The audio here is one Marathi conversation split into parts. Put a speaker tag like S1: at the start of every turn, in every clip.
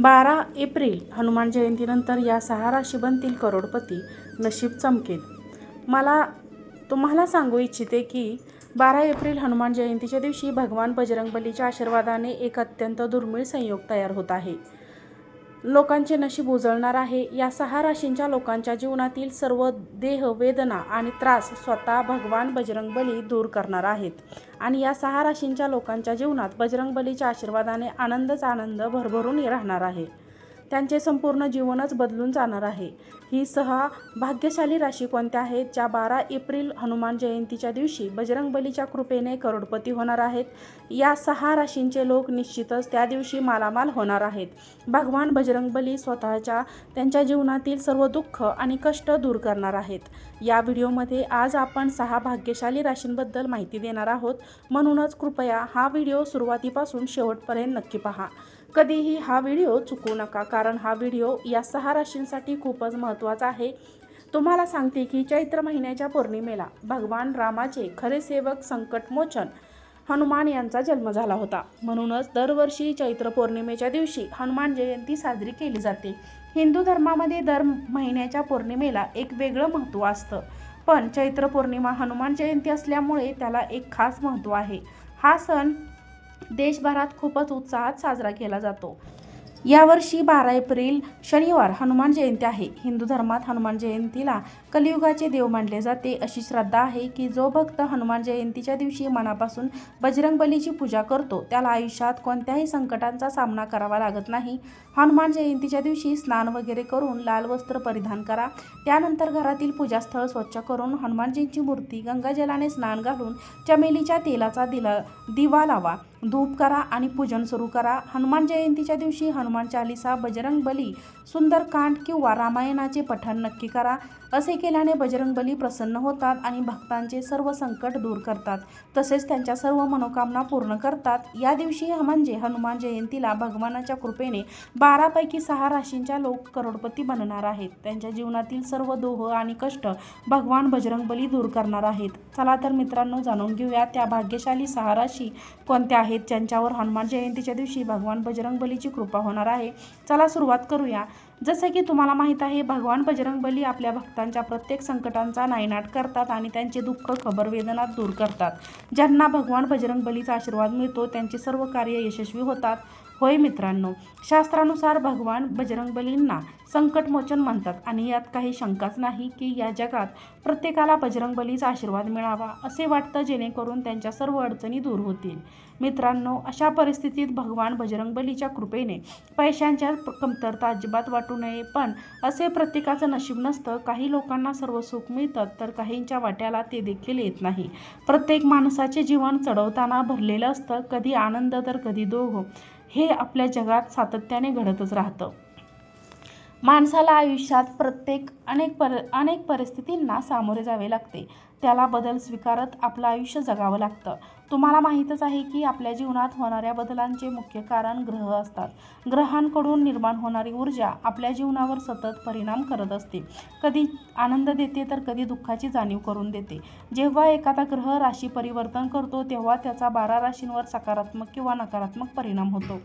S1: बारा एप्रिल हनुमान जयंतीनंतर या सहा राशी बनतील करोडपती नशीब चमकेल. मला तुम्हाला सांगू इच्छिते की बारा एप्रिल हनुमान जयंतीच्या दिवशी भगवान बजरंगबलीच्या आशीर्वादाने एक अत्यंत दुर्मिळ संयोग तयार होत आहे. लोकांचे नशीब उजळणार आहे. या सहा राशींच्या लोकांच्या जीवनातील सर्व देह वेदना आणि त्रास स्वतः भगवान बजरंगबली दूर करणार आहेत. आणि या सहा राशींच्या लोकांच्या जीवनात बजरंगबलीच्या आशीर्वादाने आनंदच आनंद भरभरून राहणार आहे. त्यांचे संपूर्ण जीवनच बदलून जाणार आहे. ही सहा भाग्यशाली राशी कोणत्या आहेत? ज्या बारा एप्रिल हनुमान जयंतीच्या दिवशी बजरंगबलीच्या कृपेने करोडपती होणार आहेत. या सहा राशींचे लोक निश्चितच त्या दिवशी मालामाल होणार आहेत. भगवान बजरंगबली स्वतःच्या त्यांच्या जीवनातील सर्व दुःख आणि कष्ट दूर करणार आहेत. या व्हिडिओमध्ये आज आपण सहा भाग्यशाली राशींबद्दल माहिती देणार आहोत. म्हणूनच कृपया हा व्हिडिओ सुरुवातीपासून शेवटपर्यंत नक्की पहा. कधीही हा व्हिडिओ चुकू नका कारण हा व्हिडिओ या सहा राशींसाठी खूपच महत्त्वाचा आहे. तुम्हाला सांगते की चैत्र महिन्याच्या पौर्णिमेला भगवान रामाचे खरे सेवक संकटमोचन हनुमान यांचा जन्म झाला होता. म्हणूनच दरवर्षी चैत्र पौर्णिमेच्या दिवशी हनुमान जयंती साजरी केली जाते. हिंदू धर्मामध्ये दर महिन्याच्या पौर्णिमेला एक वेगळं महत्त्व असतं. पण चैत्र पौर्णिमा हनुमान जयंती असल्यामुळे त्याला एक खास महत्त्व आहे. हा सण देशभरात खूपच उत्साहात साजरा केला जातो. यावर्षी बारा एप्रिल शनिवार हनुमान जयंती आहे. हिंदू धर्मात हनुमान जयंतीला कलियुगाचे देव मानले जाते अशी श्रद्धा आहे की जो भक्त हनुमान जयंतीच्या दिवशी मनापासून बजरंगबलीची पूजा करतो त्याला आयुष्यात कोणत्याही संकटांचा सामना करावा लागत नाही. हनुमान जयंतीच्या दिवशी स्नान वगैरे करून लाल वस्त्र परिधान करा. त्यानंतर घरातील पूजास्थळ स्वच्छ करून हनुमानजींची मूर्ती गंगाजलाने स्नान घालून चमेलीच्या तेलाचा दिला दिवा लावा. धूप करा आणि पूजन सुरू करा. हनुमान जयंतीच्या दिवशी हनुमान चालिसा बजरंग बली सुंदरकांड किंवा रामायणाचे पठण नक्की करा. असे केल्याने बजरंगबली प्रसन्न होतात आणि भक्तांचे सर्व संकट दूर करतात. तसेच त्यांच्या सर्व मनोकामना पूर्ण करतात. या दिवशी म्हणजे हनुमान जयंतीला भगवानाच्या कृपेने बारापैकी सहा राशींच्या लोक करोडपती बनणार आहेत. त्यांच्या जीवनातील सर्व दोह आणि कष्ट भगवान बजरंगबली दूर करणार आहेत. चला तर मित्रांनो जाणून घेऊया त्या भाग्यशाली सहा राशी कोणत्या आहेत ज्यांच्यावर हनुमान जयंतीच्या दिवशी भगवान बजरंगबलीची कृपा होणार आहे. चला सुरुवात करूया. जसं की तुम्हाला माहीत आहे भगवान बजरंगबली आपल्या भक्तांच्या प्रत्येक संकटांचा नायनाट करतात आणि त्यांचे दुःख खबर वेदना दूर करतात. ज्यांना भगवान बजरंगबलीचा आशीर्वाद मिळतो त्यांचे सर्व कार्य यशस्वी होतात. होय मित्रांनो. शास्त्रानुसार भगवान बजरंगबलींना संकटमोचन म्हणतात आणि यात काही शंकाच नाही की या जगात प्रत्येकाला बजरंगबलीचा आशीर्वाद मिळावा असे वाटतं जेणेकरून त्यांच्या सर्व अडचणी दूर होतील. मित्रांनो अशा परिस्थितीत भगवान बजरंगबलीच्या कृपेने पैशांच्या कमतरता अजिबात वाटू नये. पण असे प्रत्येकाचं नशीब नसतं काही लोकांना सर्व सुख मिळतं तर काहींच्या वाट्याला ते देखील येत नाही. प्रत्येक माणसाचे जीवन चढवताना भरलेलं असतं कधी आनंद तर कधी दोघ. हे आपल्या जगात सातत्याने घडतच राहतं. माणसाला आयुष्यात प्रत्येक अनेक पर अनेक परिस्थितींना सामोरे जावे लागते. त्याला बदल स्वीकारत आपलं आयुष्य जगावं लागतं. तुम्हाला माहीतच आहे की आपल्या जीवनात होणाऱ्या बदलांचे मुख्य कारण ग्रह असतात. ग्रहांकडून निर्माण होणारी ऊर्जा आपल्या जीवनावर सतत परिणाम करत असते. कधी आनंद देते तर कधी दुःखाची जाणीव करून देते. जेव्हा एखादा ग्रह राशी परिवर्तन करतो तेव्हा त्याचा बारा राशींवर सकारात्मक किंवा नकारात्मक परिणाम होतो.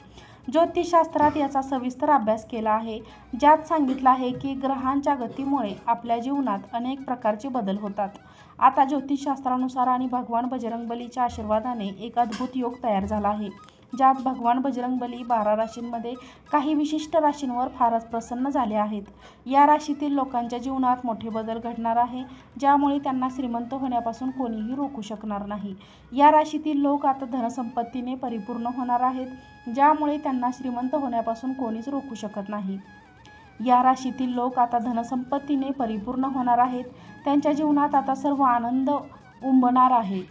S1: ज्योतिषशास्त्रात याचा सविस्तर अभ्यास केला आहे. ज्यात सांगितलं आहे की ग्रहांच्या गतीमुळे आपल्या जीवनात अनेक प्रकारचे बदल होतात. आता ज्योतिषशास्त्रानुसार आणि भगवान बजरंगबलीच्या आशीर्वादाने एक अद्भुत योग तयार झाला आहे. ज्यात भगवान बजरंगबली बारा राशींमध्ये काही विशिष्ट राशींवर फारच प्रसन्न झाले आहेत. या राशीतील लोकांच्या जीवनात मोठे बदल घडणार आहे ज्यामुळे त्यांना श्रीमंत होण्यापासून कोणीही रोखू शकणार नाही. या राशीतील लोक आता धनसंपत्तीने परिपूर्ण होणार आहेत ज्यामुळे त्यांना श्रीमंत होण्यापासून कोणीच रोखू शकत नाही. या राशीतील लोक आता धनसंपत्तीने परिपूर्ण होणार आहेत त्यांच्या जीवनात आता सर्व आनंद उंबणार आहे.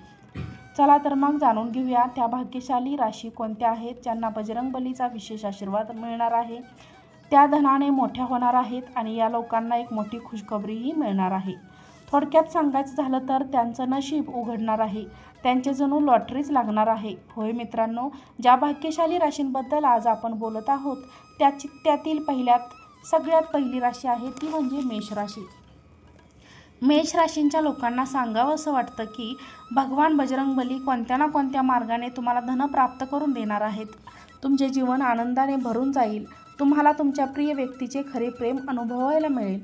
S1: चला तर मग जाणून घेऊया त्या भाग्यशाली राशी कोणत्या आहेत ज्यांना बजरंगबलीचा विशेष आशीर्वाद मिळणार आहे. त्या धनाने मोठ्या होणार आहेत आणि या लोकांना एक मोठी खुशखबरीही मिळणार आहे. थोडक्यात सांगायचं झालं तर त्यांचं नशीब उघडणार आहे. त्यांचे जणू लॉटरीच लागणार आहे. होय मित्रांनो ज्या भाग्यशाली राशींबद्दल आज आपण बोलत आहोत त्याची त्यातील पहिल्यात सगळ्यात पहिली राशी आहे ती म्हणजे मेष राशी. मेष राशींच्या लोकांना सांगावं असं वाटतं की भगवान बजरंगबली कोणत्या ना कोणत्या मार्गाने तुम्हाला धन प्राप्त करून देणार आहेत. तुमचे जीवन आनंदाने भरून जाईल. तुम्हाला तुमच्या प्रिय व्यक्तीचे खरे प्रेम अनुभवायला मिळेल.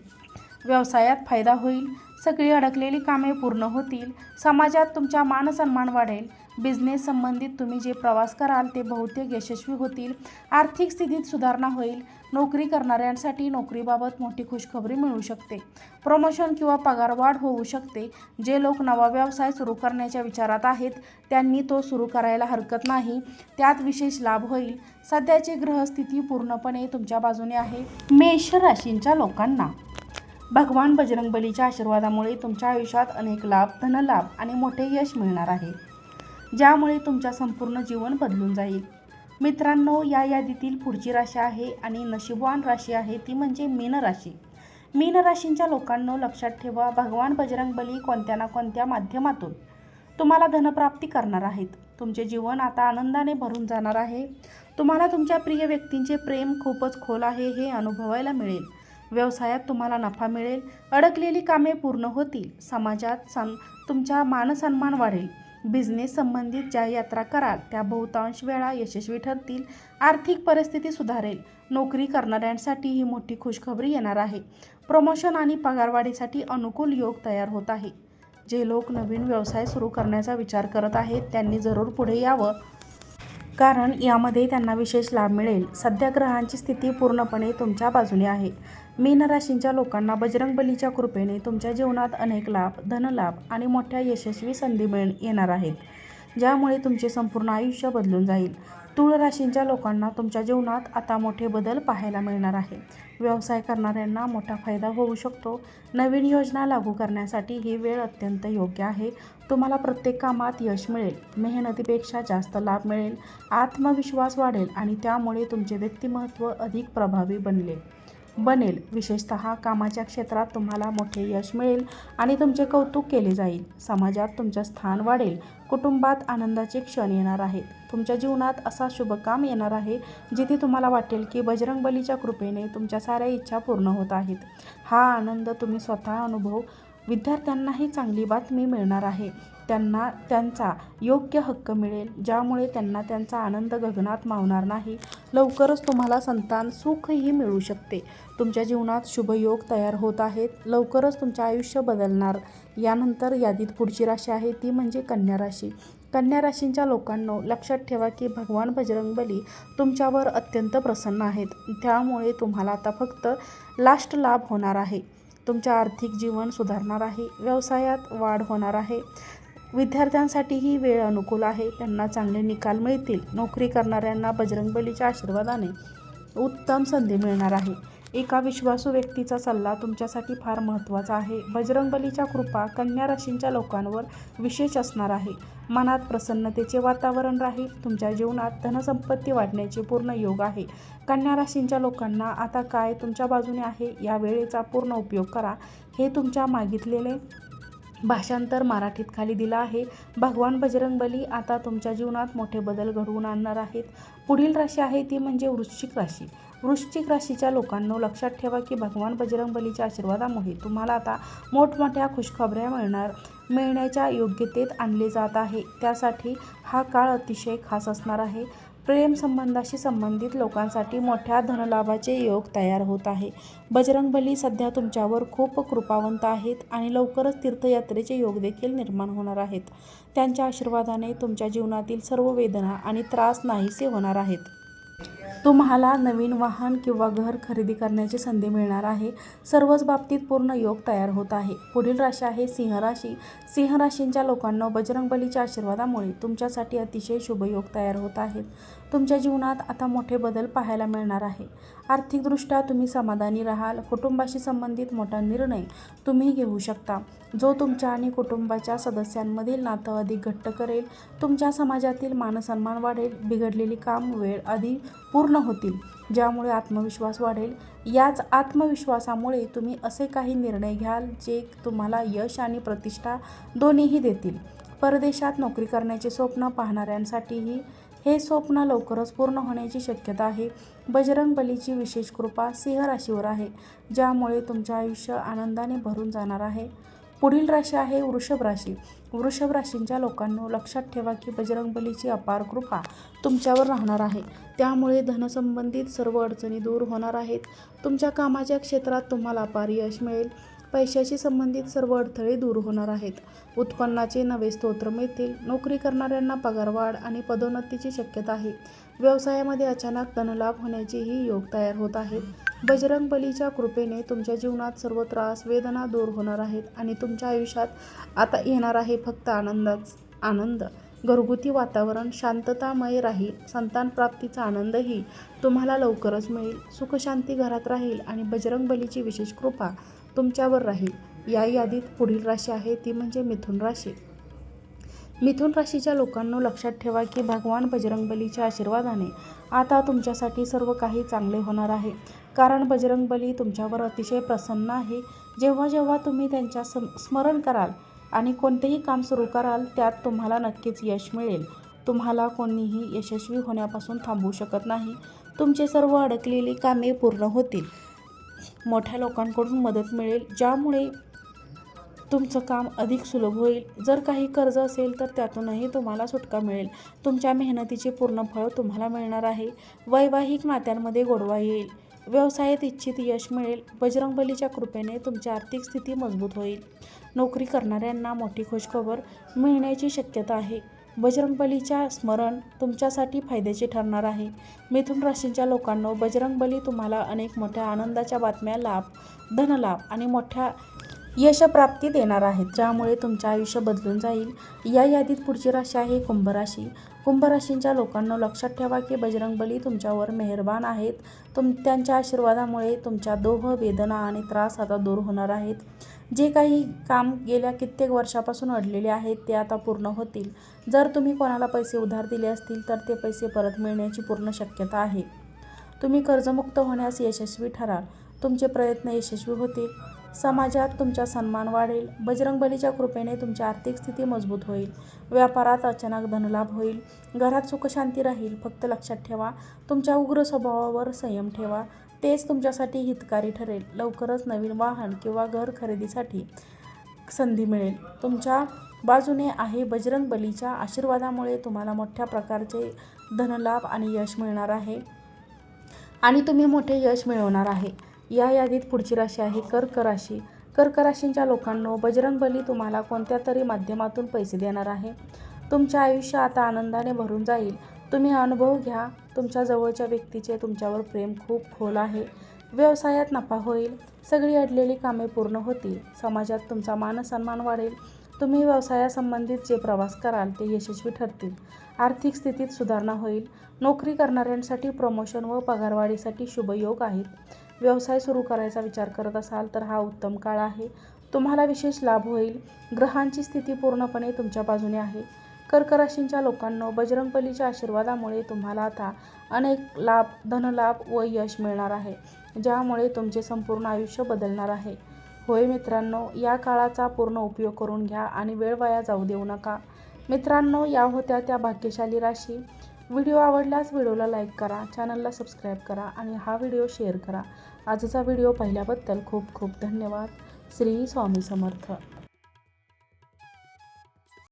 S1: व्यवसायात फायदा होईल. सगळी अडकलेली कामे पूर्ण होतील समाजात तुमचा मानसन्मान वाढेल बिझनेस संबंधित तुम्ही जे प्रवास कराल ते बहुतेक यशस्वी होतील आर्थिक स्थितीत सुधारणा होईल नोकरी करणाऱ्यांसाठी नोकरीबाबत मोठी खुशखबरी मिळू शकते प्रमोशन किंवा पगारवाढ होऊ शकते जे लोक नवा व्यवसाय सुरू करण्याच्या विचारात आहेत त्यांनी तो सुरू करायला हरकत नाही त्यात विशेष लाभ होईल सध्याची ग्रहस्थिती पूर्णपणे तुमच्या बाजूने आहे मेष राशींच्या लोकांना. भगवान बजरंगबलीच्या आशीर्वादामुळे तुमच्या आयुष्यात अनेक लाभ धनलाभ आणि मोठे यश मिळणार आहे. ज्यामुळे तुमच्या संपूर्ण जीवन बदलून जाईल. मित्रांनो या यादीतील पुढची राशी आहे आणि नशीबवान राशी आहे ती म्हणजे मीन राशी. मीन राशींच्या लोकांनो लक्षात ठेवा भगवान बजरंगबली कोणत्या ना कोणत्या माध्यमातून तुम्हाला धनप्राप्ती करणार आहेत. तुमचे जीवन आता आनंदाने भरून जाणार आहे. तुम्हाला तुमच्या प्रिय व्यक्तींचे प्रेम खूपच खोल आहे हे अनुभवायला मिळेल. व्यवसायात तुम्हाला नफा मिळेल अडकलेली कामे पूर्ण होतील समाजात सन् तुमचा मानसन्मान वाढेल. बिझनेस संबंधित ज्या यात्रा कराल त्या बहुतांश वेळा यशस्वी ठरतील आर्थिक परिस्थिती सुधारेल. नोकरी करणाऱ्यांसाठी ही मोठी खुशखबरी येणार आहे. प्रमोशन आणि पगारवाढीसाठी अनुकूल योग तयार होत आहे. जे लोक नवीन व्यवसाय सुरू करण्याचा विचार करत आहेत त्यांनी जरूर पुढे यावं. कारण यामध्ये त्यांना विशेष लाभ मिळेल. सध्या ग्रहांची स्थिती पूर्णपणे तुमच्या बाजूने आहे. मीन राशींच्या लोकांना बजरंगबलीच्या कृपेने तुमच्या जीवनात अनेक लाभ धनलाभ आणि मोठ्या यशस्वी संधी मिळ येणार आहेत ज्यामुळे तुमचे संपूर्ण आयुष्य बदलून जाईल. तुळ राशींच्या लोकांना तुमच्या जीवनात आता मोठे बदल पाहायला मिळणार आहे. व्यवसाय करणाऱ्यांना मोठा फायदा होऊ शकतो. नवीन योजना लागू करण्यासाठी ही वेळ अत्यंत योग्य आहे. तुम्हाला प्रत्येक कामात यश मिळेल. मेहनतीपेक्षा जास्त लाभ मिळेल. आत्मविश्वास वाढेल आणि त्यामुळे तुमचे व्यक्तिमत्व अधिक प्रभावी बनले. बनेल. विशेषतः कामाच्या क्षेत्रात तुम्हाला मोठे यश मिळेल आणि तुमचे कौतुक केले जाईल. समाजात तुमचं स्थान वाढेल. कुटुंबात आनंदाचे क्षण येणार आहेत. तुमच्या जीवनात असा शुभकाम येणार आहे जिथे तुम्हाला वाटेल की बजरंगबलीच्या कृपेने तुमच्या साऱ्या इच्छा पूर्ण होत आहेत. हा आनंद तुम्ही स्वतः अनुभव विद्यार्थ्यांनाही चांगली बातमी मिळणार आहे. त्यांना त्यांचा योग्य हक्क मिळेल ज्यामुळे त्यांना त्यांचा आनंद गगनात मावणार नाही. लवकरच तुम्हाला संतान सुखही मिळू शकते. तुमच्या जीवनात शुभयोग तयार होत आहेत. लवकरच तुमचे आयुष्य बदलणार. यानंतर यादीत पुढची राशी आहे ती म्हणजे कन्या राशी. कन्या राशींच्या लोकांनो लक्षात ठेवा की भगवान बजरंगबली तुमच्यावर अत्यंत प्रसन्न आहेत. त्यामुळे तुम्हाला आता फक्त लास्ट लाभ होणार आहे. तुमचे आर्थिक जीवन सुधारणार आहे व्यवसायात वाढ होणार आहे. विद्यार्थ्यांसाठी ही वेळ अनुकूल आहे. त्यांना चांगले निकाल मिळतील. नोकरी करणाऱ्यांना बजरंगबलीच्या आशीर्वादाने उत्तम संधी मिळणार आहे. एका विश्वासू व्यक्तीचा सल्ला तुमच्यासाठी फार महत्त्वाचा आहे. बजरंगबलीच्या कृपा कन्या राशींच्या लोकांवर विशेष असणार आहे. मनात प्रसन्नतेचे वातावरण राहील. तुमच्या जीवनात धनसंपत्ती वाढण्याचे पूर्ण योग आहे. कन्या राशींच्या लोकांना आता काय तुमच्या बाजूने आहे या वेळेचा पूर्ण उपयोग करा. हे तुमच्या मागितलेले भाषांतर मराठीत खाली दिलं आहे. भगवान बजरंगबली आता तुमच्या जीवनात मोठे बदल घडवून आणणार आहेत. पुढील राशी आहे ती म्हणजे वृश्चिक राशी. वृश्चिक राशीच्या लोकांनो लक्षात ठेवा की भगवान बजरंगबलीच्या आशीर्वादामुळे तुम्हाला आता मोठमोठ्या खुशखबऱ्या मिळणार मिळण्याच्या योग्यतेत आणले जात आहे. त्यासाठी हा काळ अतिशय खास असणार आहे. प्रेम संबंधाशी संबंधित लोकांसाठी मोठ्या धनलाभाचे योग तयार होत आहे. बजरंगबली सध्या तुमच्यावर खूप कृपावंत आहेत आणि लवकरच तीर्थयात्रेचे योग देखील निर्माण होणार आहेत. त्यांच्या आशीर्वादाने तुमच्या जीवनातील सर्व वेदना आणि त्रास नाहीसे होणार आहेत. तुम्हाला नवीन वाहन किंवा घर खरेदी करण्याची संधी मिळणार आहे. सर्वच बाबतीत पूर्ण योग तयार होत आहे. पुढील राशी आहे सिंह राशी. सिंह राशींच्या लोकांना बजरंगबलीच्या आशीर्वादामुळे तुमच्यासाठी अतिशय शुभयोग तयार होत आहेत. तुमच्या जीवनात आता मोठे बदल पाहायला मिळणार आहे. आर्थिकदृष्ट्या तुम्ही समाधानी राहाल. कुटुंबाशी संबंधित मोठा निर्णय तुम्ही घेऊ शकता. जो तुमच्या आणि कुटुंबाच्या सदस्यांमधील नातं अधिक घट्ट करेल. तुमच्या समाजातील मानसन्मान वाढेल. बिघडलेली काम वेळ अधिक पूर्ण पूर्ण होतील ज्यामुळे आत्मविश्वास वाढेल. याच आत्मविश्वासामुळे तुम्ही असे काही निर्णय घ्याल जे तुम्हाला यश आणि प्रतिष्ठा दोन्हीही देतील. परदेशात नोकरी करण्याचे स्वप्न पाहणाऱ्यांसाठीही हे स्वप्न लवकरच पूर्ण होण्याची शक्यता आहे. बजरंग बलीची विशेष कृपा सिंह राशीवर आहे ज्यामुळे तुमचे आयुष्य आनंदाने भरून जाणार आहे. पुढील राशी आहे वृषभ राशी. वृषभ राशींच्या लोकांनो लक्षात ठेवा की बजरंगबलीची अपार कृपा तुमच्यावर राहणार आहे. त्यामुळे धनसंबंधित सर्व अडचणी दूर होणार आहेत. तुमच्या कामाच्या क्षेत्रात तुम्हाला अपार यश मिळेल. पैशाशी संबंधित सर्व अडथळे दूर होणार आहेत. उत्पन्नाचे नवे स्तोत्र मिळतील. नोकरी करणाऱ्यांना पगारवाढ आणि पदोन्नतीची शक्यता आहे. व्यवसायामध्ये अचानक धनलाभ होण्याचेही योग तयार होत आहेत. बजरंग बलीच्या कृपेने तुमच्या जीवनात सर्व त्रास वेदना दूर होणार आहेत आणि तुमच्या आयुष्यात आता येणार आहे फक्त आनंदाच. आनंद. घरगुती वातावरण शांततामय राहील. संतान प्राप्तीचा आनंदही तुम्हाला लवकरच मिळेल. सुखशांती घरात राहील आणि बजरंग बलीची विशेष कृपा तुमच्यावर राहील. या यादीत पुढील राशी आहे ती म्हणजे मिथुन राशी. मिथुन राशीच्या लोकांनो लक्षात ठेवा की भगवान बजरंगबलीच्या आशीर्वादाने आता तुमच्यासाठी सर्व काही चांगले होणार आहे. कारण बजरंगबली तुमच्यावर अतिशय प्रसन्न आहे. जेव्हा जेव्हा तुम्ही त्यांच्या सम स्मरण कराल आणि कोणतेही काम सुरू कराल त्यात तुम्हाला नक्कीच यश मिळेल. तुम्हाला कोणीही यशस्वी होण्यापासून थांबवू शकत नाही. तुमचे सर्व अडकलेली कामे पूर्ण होतील. मोठ्या लोकांकडून मदत मिळेल ज्यामुळे तुमचं काम अधिक सुलभ होईल. जर काही कर्ज असेल तर त्यातूनही तुम्हाला सुटका मिळेल. तुमच्या मेहनतीचे पूर्ण फळ तुम्हाला मिळणार आहे. वैवाहिक नात्यांमध्ये गोडवा येईल. व्यवसायात इच्छित यश मिळेल. बजरंगबलीच्या कृपेने तुमची आर्थिक स्थिती मजबूत होईल. नोकरी करणाऱ्यांना मोठी खुशखबर मिळण्याची शक्यता आहे. बजरंगबलीच्या स्मरण तुमच्यासाठी फायद्याचे ठरणार आहे. मिथुन राशींच्या लोकांनो बजरंगबली तुम्हाला अनेक मोठ्या आनंदाच्या बातम्या लाभ धनलाभ आणि मोठ्या यशप्राप्ती देणार आहेत ज्यामुळे तुमचे आयुष्य बदलून जाईल. या यादीत पुढची राशी आहे कुंभराशी. कुंभराशींच्या लोकांना लक्षात ठेवा की बजरंगबली तुमच्यावर मेहरबान आहेत. तुम त्यांच्या आशीर्वादामुळे तुमच्या दोह वेदना आणि त्रास आता दूर होणार आहेत. जे काही काम गेल्या कित्येक वर्षापासून अडलेले आहेत ते आता पूर्ण होतील. जर तुम्ही कोणाला पैसे उधार दिले असतील तर ते पैसे परत मिळण्याची पूर्ण शक्यता आहे. तुम्ही कर्जमुक्त होण्यास यशस्वी ठराल. तुमचे प्रयत्न यशस्वी होतील. समाजात तुमचा सन्मान वाढेल. बजरंगबलीच्या कृपेने तुमची आर्थिक स्थिती मजबूत होईल. व्यापारात अचानक धनलाभ होईल. घरात सुखशांती राहील. फक्त लक्षात ठेवा तुमच्या उग्र स्वभावावर संयम ठेवा. तेच तुमच्यासाठी हितकारी ठरेल. लवकरच नवीन वाहन किंवा घर खरेदीसाठी संधी मिळेल. तुमच्या बाजूने आहे बजरंग बलीच्या आशीर्वादामुळे तुम्हाला मोठ्या प्रकारचे धनलाभ आणि यश मिळणार आहे. आणि तुम्ही मोठे यश मिळवणार आहे. या यादीत पुढची राशी आहे कर्क राशी. कर्क राशींच्या लोकांनो बजरंगबली तुम्हाला कोणत्या तरी माध्यमातून पैसे देणार आहे? तुमचे आयुष्य आता आनंदाने भरून जाईल. तुम्ही अनुभव घ्या. तुमच्या जवळच्या व्यक्तीचे तुमच्यावर प्रेम खूप खोल आहे. व्यवसायात नफा होईल. सगळी अडलेली कामे पूर्ण होतील. समाजात तुमचा मानसन्मान वाढेल. तुम्ही व्यवसायासंबंधित जे प्रवास कराल ते यशस्वी ठरतील. आर्थिक स्थितीत सुधारणा होईल. नोकरी करणाऱ्यांसाठी प्रमोशन व पगारवाढीसाठी शुभयोग आहेत. व्यवसाय सुरू करायचा विचार करत असाल तर हा उत्तम काळ आहे. तुम्हाला विशेष लाभ होईल. ग्रहांची स्थिती पूर्णपणे तुमच्या बाजूने आहे. कर्क राशींच्या लोकांनो बजरंगबलीच्या आशीर्वादामुळे तुम्हाला आता अनेक लाभ धनलाभ व यश मिळणार आहे ज्यामुळे तुमचे संपूर्ण आयुष्य बदलणार आहे. होय मित्रांनो या काळाचा पूर्ण उपयोग करून घ्या आणि वेळ वाया जाऊ देऊ नका. मित्रांनो या होत्या त्या भाग्यशाली राशी. व्हिडिओ आवडल्यास व्हिडिओला लाईक करा चॅनलला सबस्क्राईब करा आणि हा व्हिडिओ शेअर करा. आजचा व्हिडिओ पाहिल्याबद्दल खूप खूप धन्यवाद. श्री स्वामी समर्थ.